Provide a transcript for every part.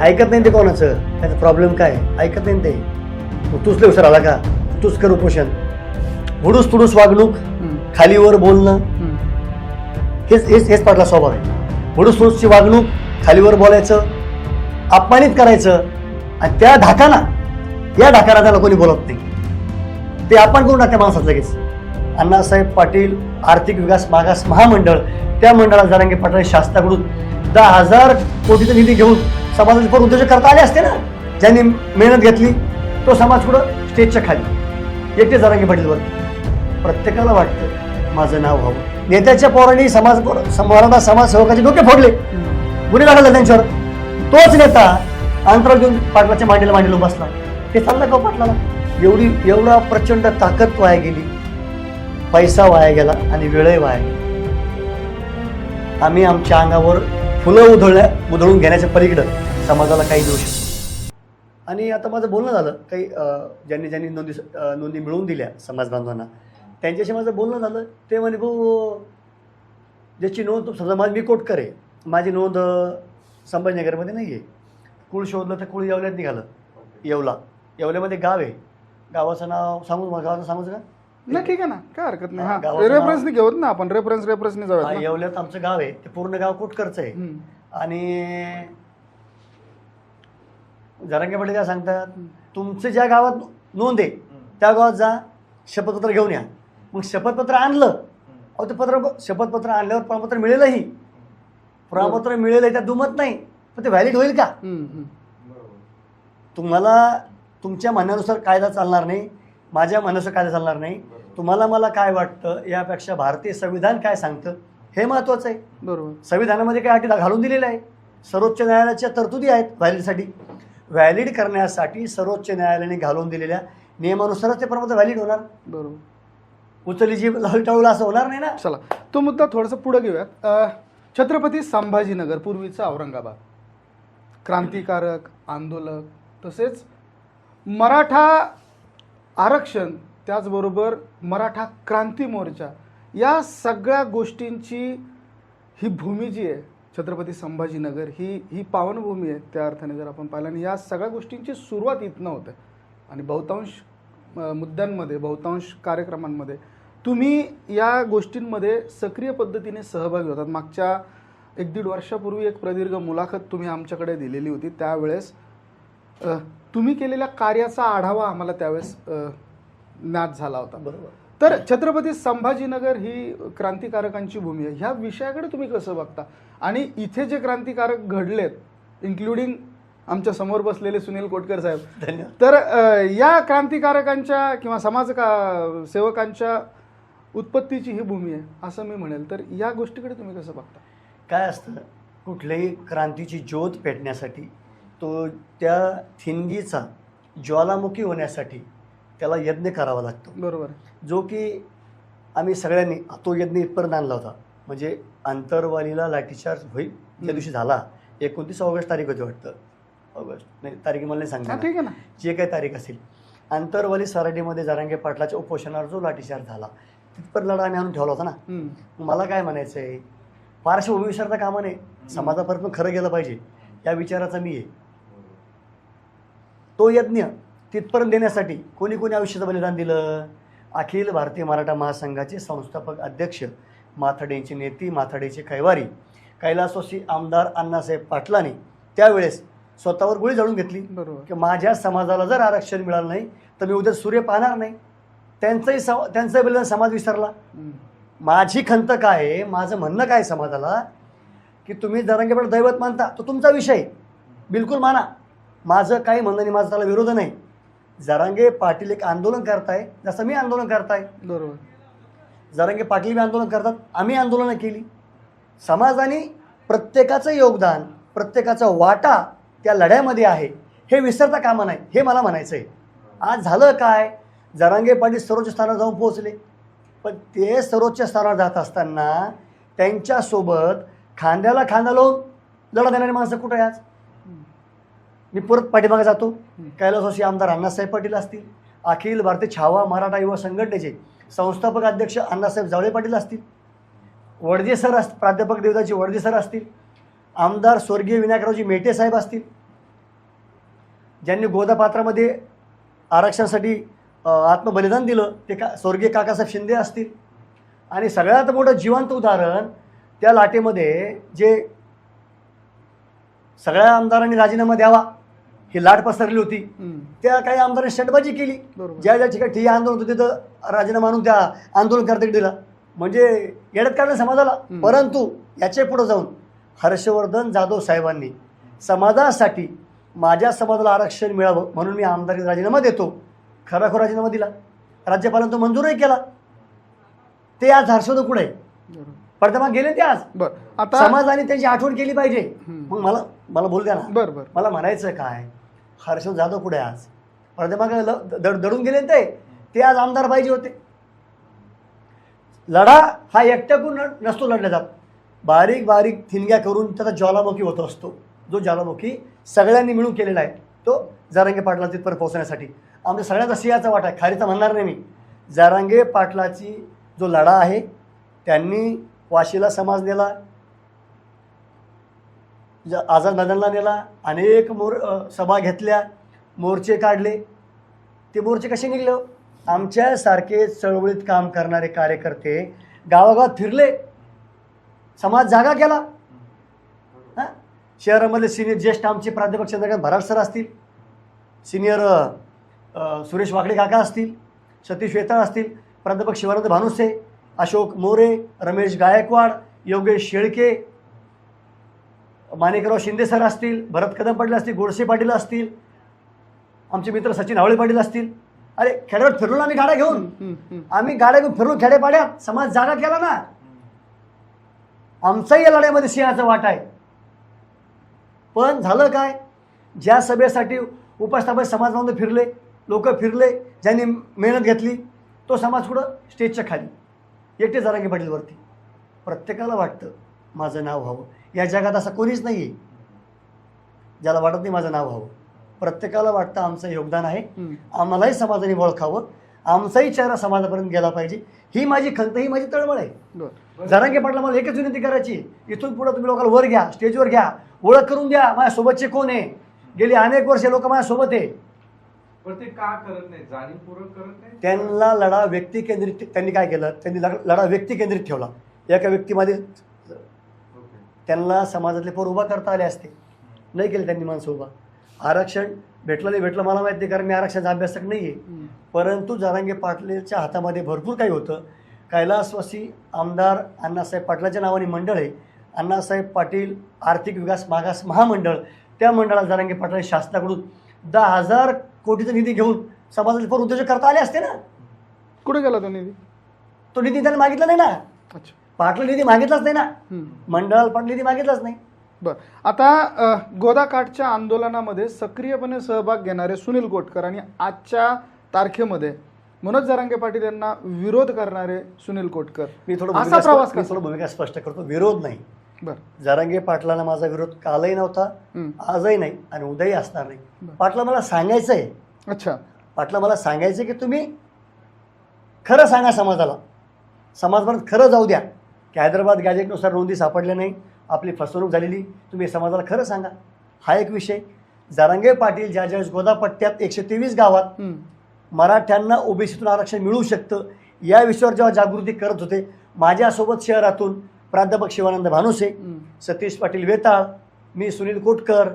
ऐकत नाही ते कोणाचं? त्याचा प्रॉब्लेम काय? ऐकत नाही ते. मग तूच लय हुशार आला का? तूच कर उपोषण. हुडूस तुडूस वागणूक खालीवर बोलणं. हेच हेच हेच पाटला स्वभाव आहे. हुडूस तुडूसची वागणूक खालीवर बोलायचं अपमानित करायचं आणि त्या धाकाना या धाकाना त्याला कोणी बोलत नाही. ते आपण करून टाकते माणसात लगेच. अण्णासाहेब पाटील आर्थिक विकास मागास महामंडळ त्या मंडळात जरांगे पाटील शासनाकडून दहा हजार कोटीचा निधी घेऊन समाजाचे पण उद्योजक करता आले असते ना? ज्यांनी मेहनत घेतली तो समाज कुठं? स्टेजच्या खाली. एकटे जरांगे पाटीलवर प्रत्येकाला वाटतं माझं नाव व्हावं. नेत्याच्या पोरांनी समाज मराठा समाजसेवकाचे डोके फोडले. गुन्हे दाखल त्यांच्यावर. तोच नेता अंतराळ घेऊन पाटलाच्या मांडीला मांडीला बसला ते चाललं का हो पाटलाला? एवढी एवढा प्रचंड ताकद वाया गेली. पैसा वाया गेला आणि वेळही वाया गेला. आम्ही आमच्या अंगावर फुलं उधळल्या उधळून घेण्याच्या पलीकडं समाजाला काही देऊ शकतो आणि आता माझं बोलणं झालं काही ज्यांनी ज्यांनी नोंदी नोंदी मिळवून दिल्या समाज बांधवांना त्यांच्याशी माझं बोलणं झालं ते म्हणे भाऊ ज्याची नोंद समजा माझी मी कोट करे माझी नोंद संभाजीनगरमध्ये नाही आहे कुळ शोधलं तर कुळ येवल्यात निघालं. येवला. येवल्यामध्ये गाव आहे. गावाचं नाव सांगू मला गावाचं सांगूच का? नाही ठीक आहे ना. काय हरकत नाही. हा, हा. गावाचं रेफरन्स नाही घेऊत ना आपण. रेफरन्स रेफरन्सने हा, जाऊयात ना. येवल्यात आमचं गाव आहे. ते पूर्ण गाव कोटकरचं आहे. हम्म. आणि जरांगे पाटील काय सांगतात? तुमचं ज्या गावात नोंद आहे त्या गावात जा. शपथपत्र घेऊन या. मग शपथपत्र आणलं. अहो ते पत्र शपथपत्र आणल्यावर प्रमाणपत्र मिळेलही. प्रमाणपत्र मिळेल त्यात दुमत नाही. पण ते व्हॅलिड होईल का? हम्म, हम्म. तुम्हाला तुमच्या म्हणण्यानुसार कायदा चालणार नाही. माझ्या म्हणण्यानुसार कायदा चालणार नाही. तुम्हाला मला काय वाटतं? यापेक्षा भारतीय संविधान काय सांगतं? हे महत्त्वाचं आहे. बरोबर. संविधानामध्ये काही अटी घालून दिलेल्या आहे सर्वोच्च न्यायालयाच्या तरतुदी आहेत व्हॅलिडसाठी. व्हॅलिड करण्यासाठी सर्वोच्च न्यायालयाने घालून दिलेल्या नियमानुसारच ते प्रमाण व्हॅलिड होणार. बरोबर. उचली जी टळलं असं होणार नाही ना? चला तो मुद्दा थोडासा पुढे घेऊयात. अ, छत्रपती संभाजीनगर पूर्वीचं औरंगाबाद. क्रांतिकारक आंदोलक तसेच मराठा आरक्षण त्याचबरोबर मराठा क्रांती मोर्चा या सगळ्या गोष्टींची ही भूमी जी आहे छत्रपती संभाजीनगर ही ही पावनभूमी आहे त्या अर्थाने जर आपण पाहिलं आणि या सगळ्या गोष्टींची सुरुवात इथनं होते. आणि बहुतांश मुद्द्यांमध्ये बहुतांश कार्यक्रमांमध्ये तुम्ही या गोष्टींमध्ये सक्रिय पद्धतीने सहभागी होतात. मागच्या एक दीड वर्षापूर्वी एक प्रदीर्घ मुलाखत तुम्ही आमच्याकडे दिलेली होती. त्यावेळेस तुम्ही केलेल्या कार्याचा आढावा आम्हाला त्यावेळेस ज्ञात झाला होता. बरोबर. तर छत्रपती संभाजीनगर ही क्रांतिकारकांची भूमी आहे. ह्या विषयाकडे तुम्ही कसं बघता? आणि इथे जे क्रांतिकारक घडलेत इन्क्लुडिंग आमच्यासमोर बसलेले सुनील कोटकर साहेब धन्यवाद. तर अ, या क्रांतिकारकांच्या किंवा समाज का सेवकांच्या उत्पत्तीची ही भूमी आहे असं मी म्हणेल. तर या गोष्टीकडे तुम्ही कसं बघता? काय असतं कुठल्याही क्रांतीची ज्योत पेटण्यासाठी तो त्या थिंगीचा ज्वालामुखी होण्यासाठी त्याला यज्ञ करावा लागतो. बरोबर. जो की आम्ही सगळ्यांनी तो यज्ञ इथपर्यंत आणला होता. म्हणजे आंतरवालीला लाठीचार्ज होईल त्या दिवशी झाला. एकोणतीस ऑगस्ट तारीख होती वाटतं. ऑगस्ट नाही तारीख मला नाही सांगणार ठीक आहे ना. जे काही तारीख असेल. आंतरवाली सराटीमध्ये जारांगे पाटलाच्या उपोषणावर जो लाठीचार्ज झाला तिथपर्यंत लढा आम्ही आणून ठेवला होता ना. मला काय म्हणायचं आहे पार्श्वभूमी विचारता कामा नये समाजापर्यंत खरं गेलं पाहिजे. या विचाराचा मी आहे. तो यज्ञ तिथपर्यंत देण्यासाठी कोणी कोणी आयुष्याचं बलिदान दिलं? अखिल भारतीय मराठा महासंघाचे संस्थापक अध्यक्ष माथाडेंची नेती माथाडेचे कैवारी कैलासवासी आमदार अण्णासाहेब पाटलांनी त्यावेळेस स्वतःवर गोळी झाडून घेतली. बरोबर. की माझ्या समाजाला जर आरक्षण मिळालं नाही तर मी उद्या सूर्य पाहणार नाही. त्यांचंही सम त्यांचंही बलिदान समाज विसरला. माझी खंत काय आहे? माझं म्हणणं काय समाजाला? की तुम्ही जरांगेपट दैवत मानता तो तुमचा विषय. बिलकुल माना. माझं काही म्हणणं नाही माझा त्याला विरोध नाही. जरांगे पाटील एक आंदोलन करताय जसं मी आंदोलन करताय. बरोबर. जरांगे पाटील बी आंदोलन करतात आम्ही आंदोलनं केली. समाजाने प्रत्येकाचं योगदान प्रत्येकाचा वाटा त्या लढ्यामध्ये आहे. हे विसरता कामा नाही हे मला म्हणायचं आहे. आज झालं काय? जरांगे पाटील सर्वोच्च स्थानावर जाऊन पोहोचले. पण ते सर्वोच्च स्थानावर जात असताना त्यांच्यासोबत खांद्याला खांदा लावून लढा देणारी माणसं कुठं आहे आज मी परत पाठीमागे जातो. कैलासवासी आमदार अण्णासाहेब पाटील असतील अखिल भारतीय छावा मराठा युवा संघटनेचे संस्थापक अध्यक्ष अण्णासाहेब जावळे पाटील असतील वडजे सर अस प्राध्यापक देवदाची वडजे सर असतील आमदार स्वर्गीय विनायकरावजी मेटे साहेब असतील ज्यांनी गोदापात्रामध्ये आरक्षणासाठी आत्मबलिदान दिलं ते का स्वर्गीय काकासाहेब शिंदे असतील. आणि सगळ्यात मोठं जिवंत उदाहरण त्या लाटेमध्ये जे सगळ्या आमदारांनी राजीनामा द्यावा. ही लाट पसरली होती. त्या काही आमदारांनी शटबाजी केली. ज्या ज्या ठिकाणी ठिय्या आंदोलन होतं तिथं राजीनामा आणून त्या आंदोलनकर्त्याकडे दिला म्हणजे येड्यात काढलं समाजाला. परंतु याचे पुढे जाऊन हर्षवर्धन जाधव साहेबांनी समाजासाठी माझ्या समाजाला आरक्षण मिळावं म्हणून मी आमदारी राजीनामा देतो. खराखोर राजीनामा दिला. राज्यपालांनी तो मंजूरही केला. ते आज हर्षवर्धन. बरोबर. पडद्यामागे गेले ते आज. बर. आता समाजाने त्यांची आठवण केली पाहिजे. मग मला मला बोल द्या ना. बर बर. मला म्हणायचं काय? हर्षद जाधव पुढे आज. पडद्यामागे ल- दड दडून गेले ते ते आज आमदार पाहिजे होते. लढा हा एकट्याकून नसतो लढला जात. बारीक बारीक थिनग्या करून त्याचा ज्वालामुखी होत असतो. जो ज्वालामुखी सगळ्यांनी मिळून केलेला आहे तो जारांगे पाटला तिथपर्यंत पोहोचण्यासाठी. आमच्या सगळ्याचा सिंहाचा वाटा आहे. खारीचा म्हणणार नाही मी. जारांगे पाटलाची जो लढा आहे त्यांनी वाशीला समाज दिला आझाद मैदानला नेला अनेक मोर सभा घेतल्या मोर्चे काढले. ते मोर्चे कसे निघले? आमच्यासारखे चळवळीत काम करणारे कार्यकर्ते गावागावात फिरले. समाज जागा केला. हां? शहरामध्ये सिनियर ज्येष्ठ आमचे प्राध्यापक चंद्रकांत भराड सर असतील. सिनियर सुरेश वाकडे काका असतील. सतीश वेताळ असतील. प्राध्यापक शिवानंद भानुसे अशोक मोरे रमेश गायकवाड योगेश शेळके माणिकराव शिंदे सर असतील भरत कदम पाटील असतील गोडसे पाटील असतील आमचे मित्र सचिन हावळे पाटील असतील. अरे खेड्यावर फिरलो आम्ही गाड्या घेऊन. आम्ही गाड्या घेऊन फिरलो खेडेपाड्यात समाज जागा केला ना. आमचाही या लढ्यामध्ये सिंहाचा वाटा आहे. पण झालं काय? ज्या सभेसाठी उपासनाबाई समाजामध्ये फिरले लोक फिरले ज्यांनी मेहनत घेतली तो समाज कुठं? स्टेजच्या खाली. एकटे जरांगे पाटील वरती प्रत्येकाला वाटतं माझं नाव व्हावं. या जगात असं कोणीच नाही आहे ज्याला वाटत नाही माझं नाव व्हावं. प्रत्येकाला वाटतं आमचं योगदान आहे. आम्हालाही समाजाने ओळखावं. आमचाही चेहरा समाजापर्यंत गेला पाहिजे. ही माझी खंत ही माझी तळमळ आहे. जरांगे पाटला मला एकच विनंती करायची इथून पुढे तुम्ही लोकांना वर घ्या स्टेजवर घ्या ओळख करून द्या माझ्यासोबतचे कोण आहे? गेली अनेक वर्षे लोक माझ्यासोबत आहे. पण ते का करत नाही जाणीवपूर्वक करत नाही त्यांना लढा व्यक्ती केंद्रित त्यांनी काय केलं? त्यांनी लढा लढा व्यक्ती केंद्रित ठेवला. एका व्यक्तीमध्ये. त्यांना समाजातले पोर उभा करता आले असते. नाही केले त्यांनी माणसं उभा. आरक्षण भेटलं नाही भेटलं मला माहिती नाही कारण मी आरक्षणाचा अभ्यासक नाही आहे. परंतु जरांगे पाटलेच्या हातामध्ये भरपूर काही होतं. कैलासवासी आमदार अण्णासाहेब पाटलाच्या नावाने मंडळ आहे. अण्णासाहेब पाटील आर्थिक विकास मागास महामंडळ. त्या मंडळाला जरांगे पाटला शासनाकडून दहा हजार कोटीचा निधी घेऊन समाजाचे पोर उद्योजक करता आले असते ना? कुठे गेला तो निधी? तो निधी त्यांनी मागितला नाही ना? अच्छा. पाटला निधी मागितलाच नाही ना. मंडळाला पण निधी मागितलाच नाही. बर. आता गोदाकाठच्या आंदोलनामध्ये सक्रियपणे सहभाग घेणारे सुनील कोटकर आणि आजच्या तारखेमध्ये मनोज जरांगे पाटील यांना विरोध करणारे सुनील कोटकर. मी थोडं असा भूमिका प्रवास थोडं भूमिका स्पष्ट करतो. विरोध नाही. बर. जरांगे पाटलाला माझा विरोध कालही नव्हता. आजही नाही आणि उद्याही असणार नाही. पाटला मला सांगायचं आहे अच्छा. पाटला मला सांगायचं की तुम्ही खरं सांगा समाजाला. समाजभरात खरं जाऊ द्या. की हैदराबाद गॅजेटनुसार नोंदी सापडल्या नाही आपली फसवणूक झालेली. तुम्ही समाजाला खरं सांगा. हा एक विषय. जरांगे पाटील ज्या ज्यावेळेस गोदापट्ट्यात एकशे तेवीस गावात. मराठ्यांना ओबीसीतून आरक्षण मिळू शकतं या विषयावर जेव्हा जागृती करत होते माझ्यासोबत शहरातून प्राध्यापक शिवानंद भानुसे. सतीश पाटील वेताळ मी सुनील कोटकर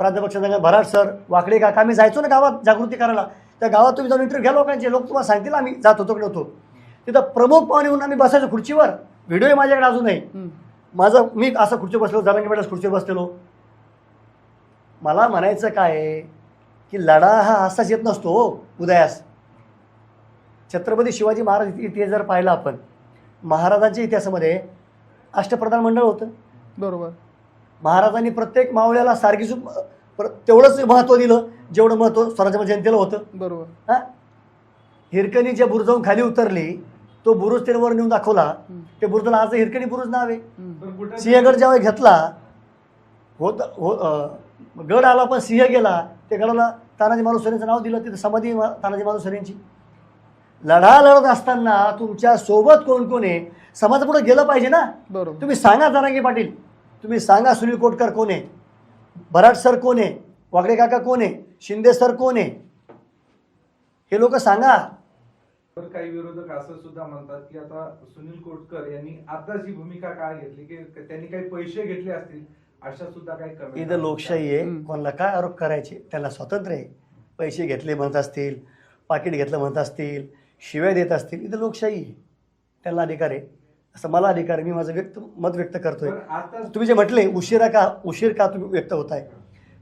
प्राध्यापक चंद्रकांत भराड सर वाकडे काका आम्ही जायचो ना गावात जागृती करायला. त्या गावात तुम्ही जाऊन इंटरव्ह्यू घ्या लोकांचे. लोक तुम्हाला सांगतील आम्ही जात होतो की नव्हतो. तिथं प्रमुख पाहुणे म्हणून आम्ही बसायचो खुर्चीवर. व्हिडिओ आहे माझ्याकडे अजूनही हम्म. माझं मी असं खुर्ची बसलो जरांगे पाटील खुर्चीवर बसलेलो. मला म्हणायचं काय आहे की लढा हा असाच येत नसतो हो उदयास. छत्रपती शिवाजी महाराज इति- इतिहास जर पाहिला आपण महाराजांच्या इतिहासामध्ये अष्टप्रधान मंडळ होतं. बरोबर. महाराजांनी प्रत्येक मावळ्याला सारखीच प्र- तेवढंच महत्त्व दिलं जेवढं महत्त्व स्वराज्य जनतेला होतं. बरोबर. हां? हिरकणी जे बुरुजाहून खाली उतरली तो बुरुज त्याने वर नेऊन दाखवला. ते बुरुजला आज हिरकणी बुरुज नाव आहे. सिंहगड ज्यावेळी घेतला होत हो अं, गड आला पण सिंह गेला त्या गडाला तानाजी मालुसरेंचं नाव दिलं तिथं समाधी तानाजी मालुसरेंची लढा लढत असताना तुमच्यासोबत कोण कोण आहे? समाजापुढे गेलं पाहिजे ना? बरोबर. तुम्ही सांगा जरांगे पाटील. तुम्ही सांगा सुनील कोटकर कोण आहे? बराड सर कोण आहे? वागडे काका कोण आहे? शिंदे सर कोण आहे? हे लोक सांगा. तर काही विरोधक असं सुद्धा म्हणतात की आता सुनील कोटकर यांनी आताच ही भूमिका का घेतली की त्यांनी काही पैसे घेतले असतील अशा सुद्धा काही कमी इथं लोकशाही आहे. कोणाला काय आरोप करायचे? त्याला स्वातंत्र्य आहे. पैसे घेतले म्हणत असतील पाकिट घेतलं म्हणत असतील शिव्या देत असतील इथं लोकशाही आहे. त्यांना अधिकार आहे. असं मला अधिकार आहे. मी माझं व्यक्त मत व्यक्त करतोय. तुम्ही जे म्हटले उशिरा का उशीर का तुम्ही व्यक्त होताय?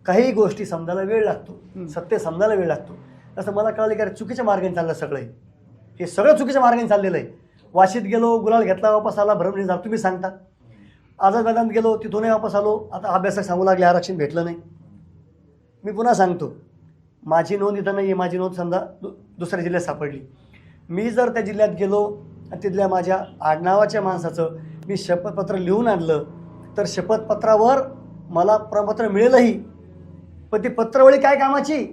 काही गोष्टी समजायला वेळ लागतो. सत्य समजायला वेळ लागतो. असं मला कळलं की अरे चुकीच्या मार्गाने चाललं सगळं हे. सगळं चुकीच्या मार्गाने चाललेलं आहे. वाशीत गेलो गुलाल घेतला वापस आला भरमणी झाला तुम्ही सांगता. आझाद मैदानात गेलो तिथूनही वापस आलो. आता अभ्यासक सांगू लागले आरक्षण भेटलं नाही. मी पुन्हा सांगतो माझी नोंद इथं नाही आहे माझी नोंद समजा दु दुसऱ्या जिल्ह्यात सापडली. मी जर त्या जिल्ह्यात गेलो तिथल्या माझ्या आडनावाच्या माणसाचं मी शपथपत्र लिहून आणलं तर शपथपत्रावर मला प्रमाणपत्र मिळेलही. पण ती पत्रवळी काय कामाची?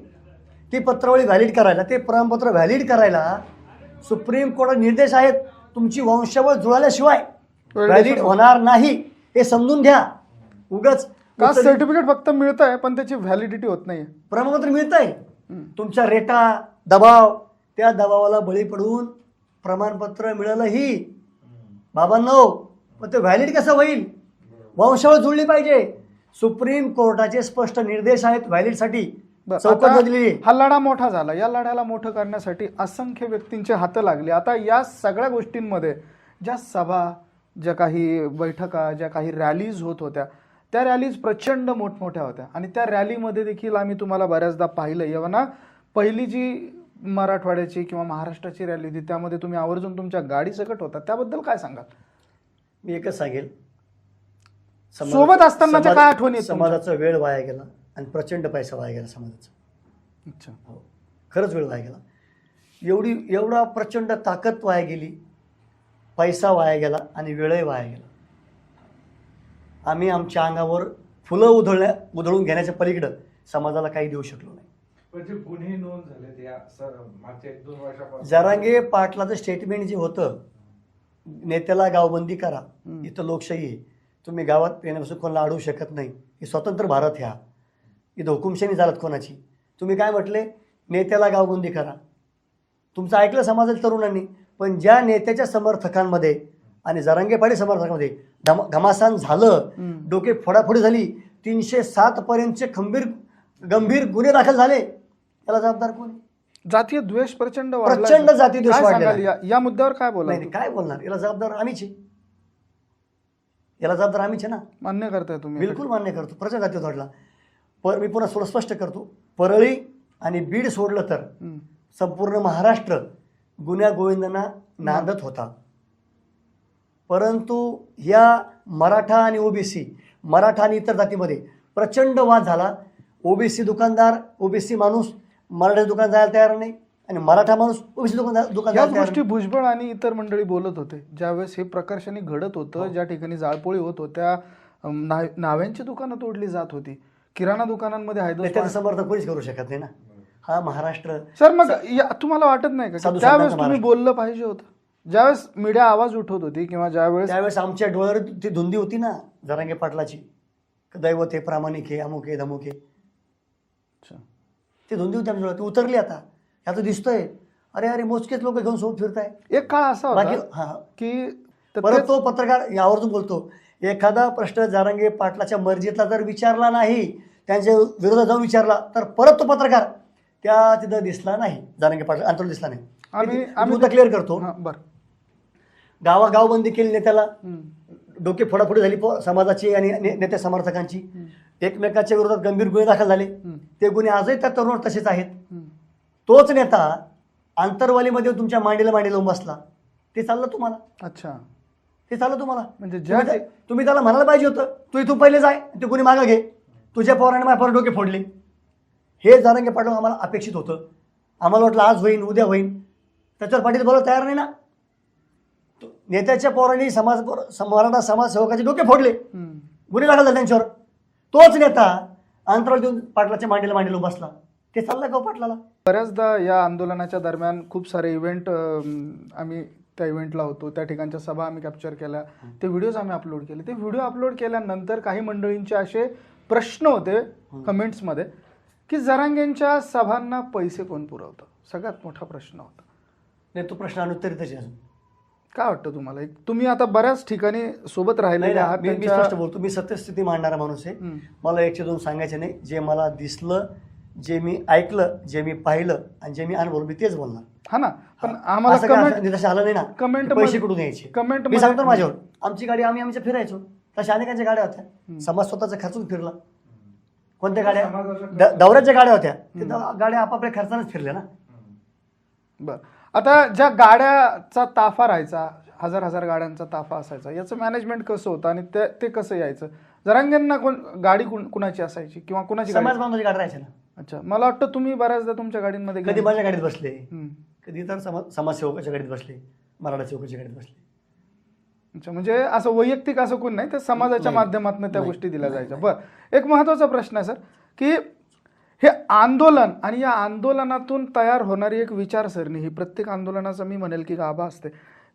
ती पत्रवळी व्हॅलिड करायला ते प्रमाणपत्र व्हॅलिड करायला सुप्रीम कोर्टात निर्देश आहेत तुमची वंशावळ जुळाल्याशिवाय व्हॅलिड होणार नाही हे समजून घ्या. उगाच कास्ट सर्टिफिकेट फक्त मिळत आहे पण त्याची व्हॅलिडिटी होत नाहीये. प्रमाणपत्र मिळतंय. हम्म. तुमच्या रेटा दबाव त्या दबावाला बळी पडून प्रमाणपत्र मिळालंही. बाबांनो पण ते व्हॅलिड कसं होईल? वंशावळ जुळली पाहिजे. सुप्रीम कोर्टाचे स्पष्ट निर्देश आहेत व्हॅलिडसाठी चौकट आता. हा लढा मोठा झाला. या लढ्याला मोठं करण्यासाठी असंख्य व्यक्तींचे हात लागले. आता या सगळ्या गोष्टींमध्ये ज्या सभा ज्या काही बैठका ज्या काही रॅलीज होत होत्या त्या रॅलीज प्रचंड मोठमोठ्या होत्या. आणि त्या रॅलीमध्ये देखील आम्ही तुम्हाला बऱ्याचदा पाहिलं येवना पहिली जी मराठवाड्याची किंवा महाराष्ट्राची रॅली होती त्यामध्ये तुम्ही आवर्जून तुमच्या गाडी सकट होता. त्याबद्दल काय सांगाल? मी एकच सांगेल. सोबत समाज- काय आठवणी? समाजाचा वेळ वाया गेला. आणि प्रचंड पैसा वाया गेला समाजाचा. अच्छा. हो. खरंच वेळ वाया गेला. एवढी एवढा प्रचंड ताकद वाया गेली पैसा वाया गेला आणि वेळही वाया गेला. आम्ही आमच्या अंगावर फुलं उधळल्या उधळून घेण्याच्या पलीकडं समाजाला काही देऊ शकलो नाही. जरांगे पाटलाचं स्टेटमेंट जे होतं नेत्याला गावबंदी करा. इथं लोकशाही आहे. तुम्ही गावात येण्यापासून कोणाला अडवू शकत नाही. हे स्वतंत्र भारत ह्या इथं हुकुमशाही चालत कोणाची? तुम्ही काय म्हटले? नेत्याला गावबंदी करा. तुमचं ऐकलं समाजातील तरुणांनी पण ज्या नेत्याच्या समर्थकांमध्ये आणि जरांगे पाटील समर्थकांमध्ये धम घमासान झालं. डोके फोडाफोडी झाली तीनशे सात पर्यंतचे खंबीर गंभीर गुन्हे दाखल झाले. याला जबाबदार कोण? जातीय द्वेष प्रचंड. प्रचंड जातीय द्वेष या मुद्द्यावर काय बोला काय बोलणार? याला जबाबदार आम्हीच आहे. याला जबाबदार आम्हीच आहे ना? मान्य करताय तुम्ही. बिलकुल मान्य करतो. प्रचंड जातीय वाढला. पर मी पुन्हा थोडं स्पष्ट करतो. परळी आणि बीड सोडलं तर. संपूर्ण महाराष्ट्र गुन्ह्या गोविंदांना नांदत होता. परंतु या मराठा आणि ओबीसी मराठा आणि इतर जातीमध्ये प्रचंड वाद झाला. ओबीसी दुकानदार ओबीसी माणूस मराठा दुकान जायला तयार नाही आणि मराठा माणूस ओबीसी दुकान दुकान याच जायला तयार गोष्टी. भुजबळ आणि इतर मंडळी बोलत होते. ज्यावेळेस हे प्रकर्षाने घडत होतं ज्या ठिकाणी जाळपोळी होत होत्या नाव्यांची दुकानं तोडली जात होती. किराणा दुकानांमध्ये हायदोस त्याचं समर्थन कोणीच करू शकत नाही ना. हा महाराष्ट्र सर मग या- तुम्हाला वाटत नाही का की साधू त्यावेळेस संतांचा तुम्ही बोललं पाहिजे होतं? ज्यावेळेस मीडिया आवाज उठवत होती किंवा ज्यावेळेस त्यावेळेस आमच्या डोळ्यावर ती धुंदी होती ना जरांगे पाटलाची. दैवत आहे प्रामाणिक आहे अमुक आहे धमुक आहे. अच्छा. ती धुंदी होती आमच्या डोळ्यात. ती उतरली आता. आता दिसतोय. अरे अरे मोजकेच लोक घेऊन सोबत फिरताय. एक काळ असा बाकी होता हा. की तर परत तो पत्रकार यावरून बोलतो. एखादा प्रश्न जारंगे पाटलाच्या मर्जीतला जर विचारला नाही त्यांच्या विरोधात जाऊन विचारला तर परत तो पत्रकार त्या तिथं दिसला नाही. जारंगे पाटील अंतर दिसला नाही. आम्ही आम्ही क्लिअर करतो. बरं. गावा गावबंदी केली नेत्याला. डोके फोडाफोडी झाली समाजाची आणि ने- नेते समर्थकांची. एकमेकाच्या विरोधात गंभीर गुन्हे दाखल झाले. ते गुन्हे आजही त्या तरुणावर तसेच आहेत. तोच नेता आंतरवालीमध्ये तुमच्या मांडीला मांडी लावून बसला ते चाललं तुम्हाला. अच्छा. ते चाललं तुम्हाला? म्हणजे ज्या तुम्ही तुम्ही त्याला म्हणायला पाहिजे होतं तू इथून पहिले जाय ते गुन्हे मागं घे. तुझ्या पोराने माझ्या पोराने डोके फोडले. हे जाणंगे पाटील आम्हाला अपेक्षित होतं. आम्हाला वाटलं आज होईन उद्या होईन. त्याच्यावर पाटील बोलायला तयार नाही ना? तो- नेत्याच्या पोरांनी समाज सम- मराठा समाजसेवकाचे डोके फोडले. हम्म. गुन्हे दाखल झाले त्यांच्यावर. तोच नेता अंतराळ देऊन पाटलाच्या मांडीला मांडीला बसला ते चाललं का हो पाटलाला? बऱ्याचदा या आंदोलनाच्या दरम्यान खूप सारे इव्हेंट आम्ही त्या इव्हेंटला होतो त्या ठिकाणच्या सभा आम्ही कॅप्चर केल्या. ते व्हिडिओज आम्ही अपलोड केले. ते व्हिडिओ अपलोड केल्यानंतर काही मंडळींचे असे प्रश्न होते कमेंट्समध्ये की जरांगेंच्या सभांना पैसे कोण पुरवतं? सगळ्यात मोठा प्रश्न होता. नाही तो प्रश्न अनुत्तरितच आहे अजून. काय वाटतं तुम्हाला? एक तुम्ही आता बऱ्याच ठिकाणी सोबत नाही राहिलेले आहात मी मी त्यांच्या- स्पष्ट बोलतो. मी सत्यस्थिती मांडणारा माणूस आहे. हम्म. मला एकशे दोन सांगायचे नाही. जे मला दिसलं जे मी ऐकलं जे मी पाहिलं आणि जे मी अनुभवलं मी तेच बोलणार. हा ना पण आम्हाला असं काय कमेंट आलं नाही ना? comment की पैसे मध्ये- कुठून यायचे? comment मी मध्ये- सांगतो ना माझ्यावर. आमची गाडी आम्ही आमच्या फिरायचो. तशा अनेकांच्या गाड्या होत्या. समाज स्वतःचा खर्चून फिरला. कोणत्या गाड्या? समाजाचा खर्च- द- दौऱ्याच्या गाड्या होत्या. ते द- गाड्या आपापल्या खर्चानेच फिरल्या ना. बर. आता ज्या गाड्याचा ताफा राहायचा हजार हजार गाड्यांचा ताफा असायचा याचं मॅनेजमेंट कसं होतं आणि ते ते कसं यायचं? जरांगेंना कोण गाडी कुण- कुणाची असायची किंवा कुणाची समाज गाडी बांधवाची गाडी राहायच्या ना. अच्छा मला वाटतं तुम्ही बऱ्याचदा तुमच्या गाडीमध्ये कधी माझ्या गाडीत बसले. कधी तर समाज समाजसेवकाच्या गाडीत बसले मराठा चौकाच्या गाडीत बसले. अच्छा म्हणजे असं वैयक्तिक असं कोण नाही तर समाजाच्या. माध्यमातून त्या. गोष्टी दिल्या जायच्या. बरं. एक महत्त्वाचा प्रश्न आहे सर की हे आंदोलन आणि या आंदोलनातून तयार होणारी एक विचारसरणी ही प्रत्येक आंदोलनाचा मी म्हणेल की गाभा असते.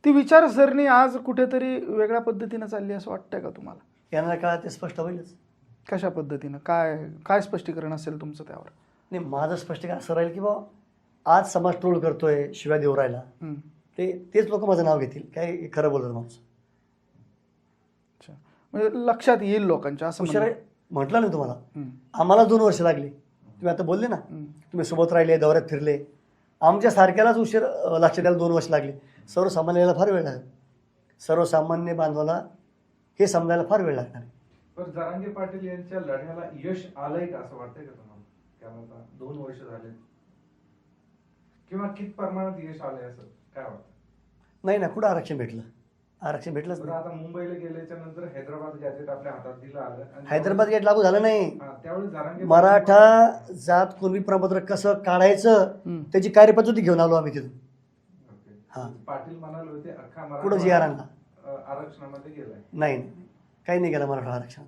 ती विचारसरणी आज कुठेतरी वेगळ्या पद्धतीनं चालली असं वाटतंय का तुम्हाला? येणाऱ्या काळात ते स्पष्ट होईलच. कशा पद्धतीनं? काय काय स्पष्टीकरण असेल तुमचं त्यावर? नाही माझं स्पष्टीकरण असं राहील की बा आज समाज ट्रोल करतोय शिव्या देऊ राहिला हम्म. ते तेच लोक माझं नाव घेतील. काय हे खरं बोलत माणूस. अच्छा. म्हणजे लक्षात येईल लोकांच्या असं उशिरा म्हणणं. म्हटलं ना तुम्हाला. आम्हाला दोन वर्ष लागली. तुम्ही आता बोलले ना. तुम्ही सोबत राहिले दौऱ्यात फिरले. आमच्या सारख्यालाच उशीर अं, लक्ष द्यायला दोन वर्ष लागली. सर्वसामान्याला फार वेळ लागेल. सर्वसामान्य बांधवाला हे समजायला फार वेळ लागणार आहे. पण जरांगे पाटील यांच्या लढ्याला यश आलंय का असं वाटतंय का तुम्हाला कारण आता दोन वर्ष झाले किंवा कित प्रमाणात यश आलंय असं काय वाटतं नाही ना कुठं आरक्षण भेटलं आरक्षण भेटलंच बरं नाही आता मुंबईला गेल्याच्यानंतर हैदराबाद गॅजेट आपल्या हातात दिलं आलं आणि हैदराबाद गेट लागू झालं नाही हा, त्यावेळी जरांगे मराठा जात कुणबी प्रमाणपत्र कसं काढायचं हम्म. त्याची कार्यपद्धती घेऊन आलो आम्ही तिथून ओके. हा. पाटील म्हणाले होते अख्खा कुठं जी आर आणला? अ, आरक्षणामध्ये गेलाय नाही. काही नाही गेलं मराठा आरक्षण.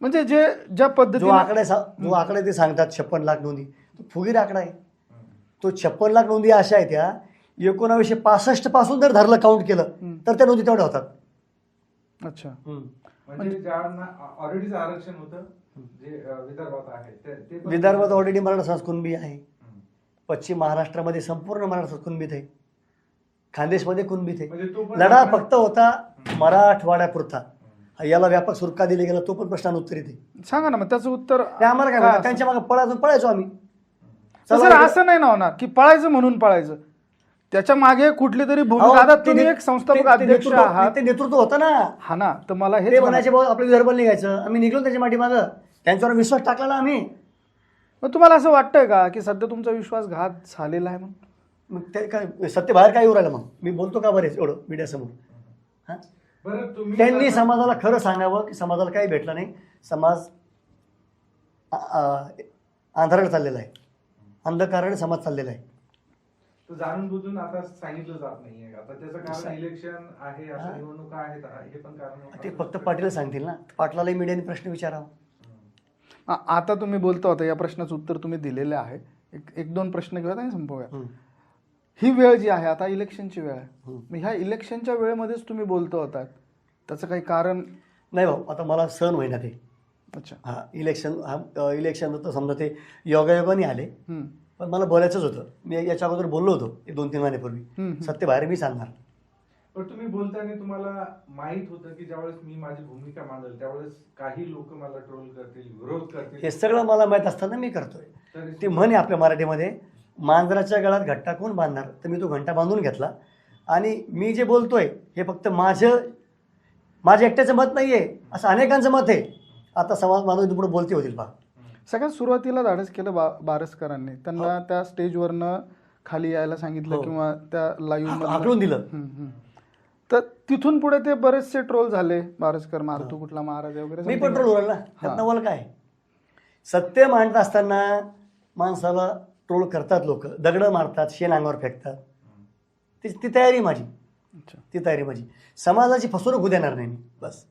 म्हणजे जे ज्या जो पद्धतीने आकडा सा- जो आकडा ते सांगतात छप्पन लाख नोंदी तो फुगीर आकडा आहे. तो छप्पन लाख नोंदी अशा आहेत त्या एकोणावीसशे पासष्टपासून जर धरलं काउंट केलं हम्म. तर त्या नोंदी तेवढ्या होतात. अच्छा. म्हणजे ज्यांना ऑलरेडीच आरक्षण होतं जे अ, विदर्भात आहे ते- ते पण- विदर्भात ऑलरेडी मराठा समाज कुणबी आहे. हम्म. पश्चिम महाराष्ट्रामध्ये संपूर्ण मराठा समाज कुणबीत आहे. खानदेशमध्ये कुणबीत आहे. म्हणजे तो पण लढा फक्त होता मराठवाड्यापुरता. याला व्यापक सुरका दिले गेला तो पण प्रश्नानुत्तरित आहे सांगा ना मग त्याचं उत्तर ते आम्हाला काय? त्यांच्या मागे पळायचो पळायचो आम्ही. चला सर असं नाही ना होणार की पळायचं म्हणून पळायचं. त्याच्यामागे कुठली तरी अहो, भूमिका आता ते तुम्ही ने- एक संस्थापक ते- ते अध्यक्ष नेतृत्व- आहात. ते नेतृत्व होतं ना. हा ना तर मला ते हे म्हणायचे भाऊ आपलं विदर्भ निघायचं. आम्ही निघलो त्याच्या माठी मागं. त्यांच्यावर विश्वास टाकला ना आम्ही. मग तुम्हाला असं वाटतंय का की सध्या तुमचा विश्वासघात झालेला आहे म्हणून? मग ते काय सत्य बाहेर काय येऊ राहिलं मग? मी बोलतो का बरेच एवढं मीडियासमोर? हा? बरं तुम्ही त्यांनी आता- समाजाला खरं सांगावं की समाजाला काही भेटलं नाही. समाज आ- चाललेला आहे. अंधकाराने समाज चाललेला आहे. तो जाणून बुजून आता सांगितलं जात नाहीये. आता त्याचं कारण इलेक्शन आहे हा. असं निवडणुका आहेत हे पण कारण ते फक्त पाटील सांगतील ना. पाटलालाही मीडियाने प्रश्न विचारावा. आ- आता तुम्ही बोलतो होता या प्रश्नाचं उत्तर तुम्ही दिलेलं आहे. एक एक दोन प्रश्न घेऊयात आणि संपवूया हम्म. ही वेळ जी आहे आता इलेक्शनची वेळ आहे. मग ह्या इलेक्शनच्या वेळेमध्येच तुम्ही बोलतो होता त्याचं काही कारण नाही भाऊ आता मला सण होईना ते अच्छा. हा इलेक्शन हा इलेक्शन तर समजा ते योगायोगाने आले. पण मला बोलायचंच होतं. मी याच्या अगोदर बोललो होतो एक दोन तीन महिन्यापूर्वी. सत्य बाहेर मी सांगणार. पण तुम्ही बोलताना तुम्हाला माहीत होतं की ज्यावेळेस मी माझी भूमिका मांडेल त्यावेळेस काही लोक मला ट्रोल करतील विरोध करतील. हे सगळं मला माहीत असताना मी करतोय. ते म्हणे आपल्या मराठीमध्ये मांजराच्या गळ्यात घट्टा कोण बांधणार? तर मी तो घंटा बांधून घेतला. आणि मी जे बोलतोय हे फक्त माझं माझ्या एकट्याचं मत नाही आहे असं अनेकांचं मत आहे. आता समाज बांधव पुढे बोलते होतील पहा. सगळ्यात सुरुवातीला धाडस केलं बा बारसकरांनी. त्यांना त्या स्टेजवरनं खाली यायला सांगितलं हो. किंवा त्या लाईव्ह हाकलून दिलं. तर तिथून पुढे ते बरेचसे ट्रोल झाले बारसकर मारतो कुठला महाराज वगैरे मी. पण ट्रोल काय? सत्य मांडत असताना माणसाला ट्रोल करतात लोक. दगडं मारतात शेण अंगावर फेकतात. ती ती तयारी माझी. अच्छा. ती तयारी माझी. समाजाची फसवणूक होऊ देणार नाही मी. बस.